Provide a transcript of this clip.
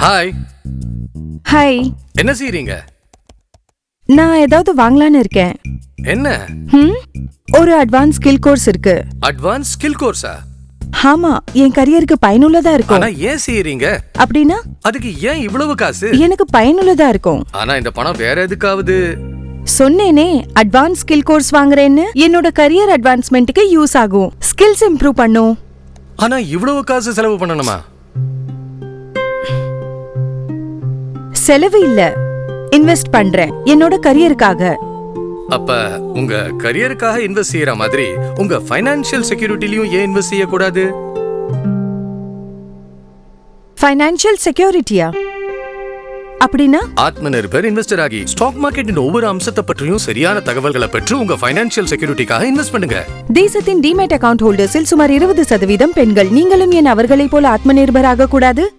Hi hi என்ன செய்றீங்க? நான் ஏதாவது வாங்கலான்னு இருக்கேன். என்ன? ம்? ஒரு அட்வான்ஸ் ஸ்கில் கோர்ஸ் இருக்கு. அட்வான்ஸ் ஸ்கில் கோர்ஸா ஆமா என் கரியருக்கு பயனுள்ளதா இருக்கும். ஆனா ஏன் செய்றீங்க? அப்படின்னா அதுக்கு ஏன் இவ்வளவு காசு? எனக்கு பயனுள்ளதா இருக்கும். ஆனா இந்த பணம் வேற எதுக்காவது? சொன்னேனே அட்வான்ஸ் ஸ்கில் கோர்ஸ் வாங்குறேன்னு? என்னோட கரியர் அட்வான்ஸ்மெண்ட்டுக்கு யூஸ் ஆகும். ஸ்கில்ஸ் இம்ப்ரூவ் பண்ணும். ஆனா இவ்வளவு காசு செலவு பண்ணணுமா? செலவு இல்ல. இன்வெஸ்ட் பண்றேன். என்னோட கரியருக்காக அப்ப உங்க கரியருக்காக இன்வெஸ்ட் செய்யற மாதிரி உங்க ஃபைனான்சியல் செக்யூரிட்டிலயும் ஏன் இன்வெஸ்ட் செய்யக்கூடாது? ஃபைனான்சியல் செக்யூரிட்டியா அப்படின்னா? ஆத்ம நிர்பர் இன்வெஸ்டர் ஆகி ஸ்டாக் மார்க்கெட்டின் ஒவ்வொரு அம்சத்தை பற்றியும் சரியான தகவல்களை பெற்று உங்க ஃபைனான்சியல் செக்யூரிட்டிக்காக இன்வெஸ்ட் பண்ணுங்க. தேசத்தின் டிமேட் அக்கவுண்ட் ஹோல்டர்ஸில் சுமார் இருபது சதவீதம் பெண்கள். நீங்களும் என் அவர்களைப் போல ஆத்ம நிர்பர் ஆகக்கூடாது?